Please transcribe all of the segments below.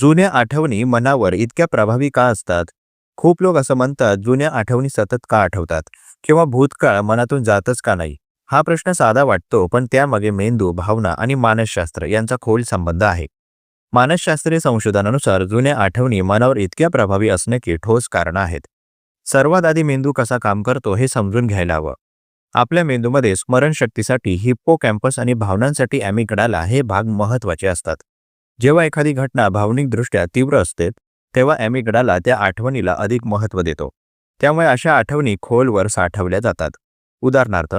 जुन्या आठवणी मनावर इतक्या प्रभावी का असतात? खूप लोक असं म्हणतात जुन्या आठवणी सतत का आठवतात? किंवा भूतकाळ मनातून जातच का नाही? हा प्रश्न साधा वाटतो पण त्यामागे मेंदू भावना आणि मानसशास्त्र यांचा खोल संबंध आहे. मानसशास्त्रीय संशोधनानुसार जुन्या आठवणी मनावर इतक्या प्रभावी असण्याची ठोस कारण आहेत. सर्वात आधी मेंदू कसा काम करतो हे समजून घ्यायला हवं. आपल्या मेंदूमध्ये स्मरणशक्तीसाठी हिप्पो कॅम्पस आणि भावनांसाठी ॲमिगडाला हे भाग महत्त्वाचे असतात. जेव्हा एखादी घटना भावनिकदृष्ट्या तीव्र असते तेव्हा ॲमिगडाला त्या आठवणीला अधिक महत्त्व देतो. त्यामुळे अशा आठवणी खोलवर साठवल्या जातात. उदाहरणार्थ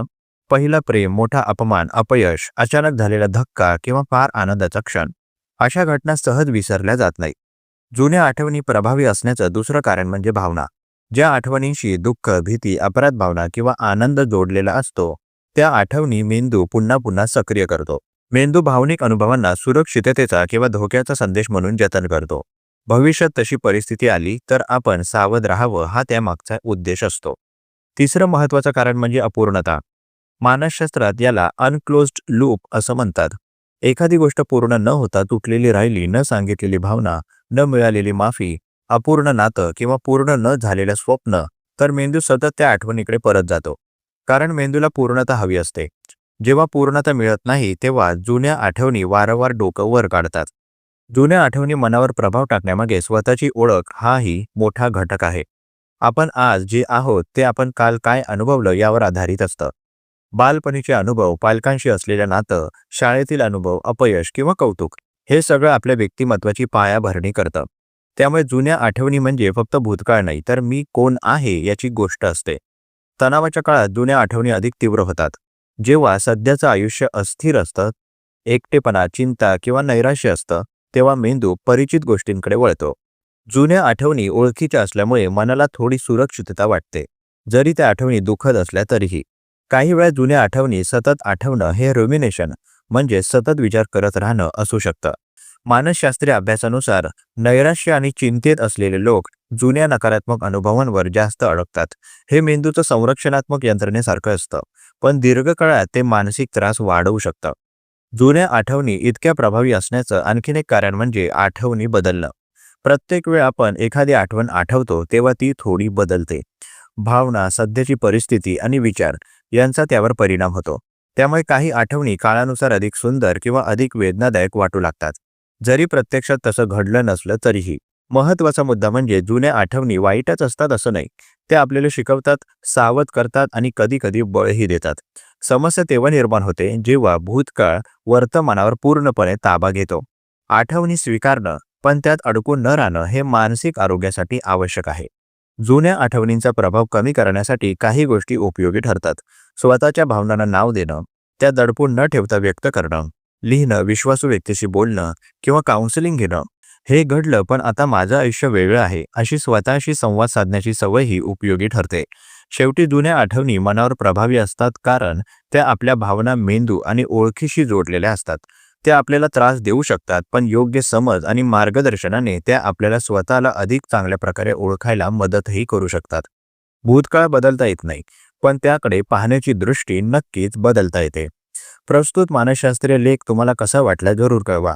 पहिला प्रेम मोठा अपमान अपयश अचानक झालेला धक्का किंवा फार आनंदाचा क्षण अशा घटना सहज विसरल्या जात नाही जुन्या आठवणी प्रभावी असण्याचं दुसरं कारण म्हणजे भावना. ज्या आठवणींशी दुःख भीती अपराध भावना किंवा आनंद जोडलेला असतो त्या आठवणी मेंदू पुन्हा पुन्हा सक्रिय करतो. मेंदू भावनिक अनुभवांना सुरक्षिततेचा किंवा धोक्याचा संदेश म्हणून जतन करतो. भविष्यात तशी परिस्थिती आली तर आपण सावध राहावं हा त्यामागचा उद्देश असतो. तिसरं महत्त्वाचं कारण म्हणजे अपूर्णता. मानसशास्त्रात याला अनक्लोज्ड लूप असं म्हणतात. एखादी गोष्ट पूर्ण न होता तुटलेली राहिली न सांगितलेली भावना न मिळालेली माफी अपूर्ण नातं किंवा पूर्ण न झालेलं स्वप्न तर मेंदू सतत त्या आठवणीकडे परत जातो. कारण मेंदूला पूर्णता हवी असते. जेव्हा पूर्णता मिळत नाही तेव्हा जुन्या आठवणी वारंवार डोकं वर काढतात. जुन्या आठवणी मनावर प्रभाव टाकण्यामागे स्वतःची ओळख हाही मोठा घटक आहे. आपण आज जे आहोत ते आपण काल काय अनुभवलं यावर आधारित असतं. बालपणीचे अनुभव पालकांशी असलेलं नातं शाळेतील अनुभव अपयश किंवा कौतुक हे सगळं आपल्या व्यक्तिमत्वाची पायाभरणी करतं. त्यामुळे जुन्या आठवणी म्हणजे फक्त भूतकाळ नाही तर मी कोण आहे याची गोष्ट असते. तणावाच्या काळात जुन्या आठवणी अधिक तीव्र होतात. जेव्हा सध्याचं आयुष्य अस्थिर असतं एकटेपणा चिंता किंवा नैराश्य असतं तेव्हा मेंदू परिचित गोष्टींकडे वळतो. जुन्या आठवणी ओळखीच्या असल्यामुळे मनाला थोडी सुरक्षितता वाटते. जरी त्या आठवणी दुःखद असल्या तरीही. काही वेळा जुन्या आठवणी सतत आठवणं हे रुमिनेशन म्हणजे सतत विचार करत राहणं असू शकतं. मानसशास्त्रीय अभ्यासानुसार नैराश्य आणि चिंतेत असलेले लोक जुन्या नकारात्मक अनुभवांवर जास्त अडकतात. हे मेंदूचं संरक्षणात्मक यंत्रणेसारखं असतं पण दीर्घकाळात ते मानसिक त्रास वाढवू शकतं. जुन्या आठवणी इतक्या प्रभावी असण्याचं आणखीन एक कारण म्हणजे आठवणी बदलणं. प्रत्येक वेळ आपण एखादी आठवण आठवतो तेव्हा ती थोडी बदलते. भावना सध्याची परिस्थिती आणि विचार यांचा त्यावर परिणाम होतो. त्यामुळे काही आठवणी काळानुसार अधिक सुंदर किंवा अधिक वेदनादायक वाटू लागतात. जरी प्रत्यक्षात तसं घडलं नसलं तरीही. महत्त्वाचा मुद्दा म्हणजे जुन्या आठवणी वाईटच असतात असं नाही. ते आपल्याला शिकवतात सावध करतात आणि कधी कधी बळही देतात. समस्या तेव्हा निर्माण होते जेव्हा भूतकाळ वर्तमानावर पूर्णपणे ताबा घेतो. आठवणी स्वीकारणं पण त्यात अडकून न राहणं हे मानसिक आरोग्यासाठी आवश्यक आहे. जुन्या आठवणींचा प्रभाव कमी करण्यासाठी काही गोष्टी उपयोगी ठरतात. स्वतःच्या भावनांना नाव देणं त्या दडपून न ठेवता व्यक्त करणं लिहिणं विश्वासू व्यक्तीशी बोलणं किंवा काउन्सिलिंग घेणं हे घडलं पण आता माझं आयुष्य वेगळं आहे. अशी स्वतःशी संवाद साधण्याची सवय ही उपयोगी ठरते. शेवटी जुन्या आठवणी मनावर प्रभावी असतात कारण त्या आपल्या भावना मेंदू आणि ओळखीशी जोडलेल्या असतात. त्या आपल्याला त्रास देऊ शकतात पण योग्य समज आणि मार्गदर्शनाने त्या आपल्याला स्वतःला अधिक चांगल्या प्रकारे ओळखायला मदतही करू शकतात. भूतकाळ बदलता येत नाही पण त्याकडे पाहण्याची दृष्टी नक्कीच बदलता येते. प्रस्तुत मानसशास्त्रीय लेख तुम्हाला कसा वाटला जरूर कळवा.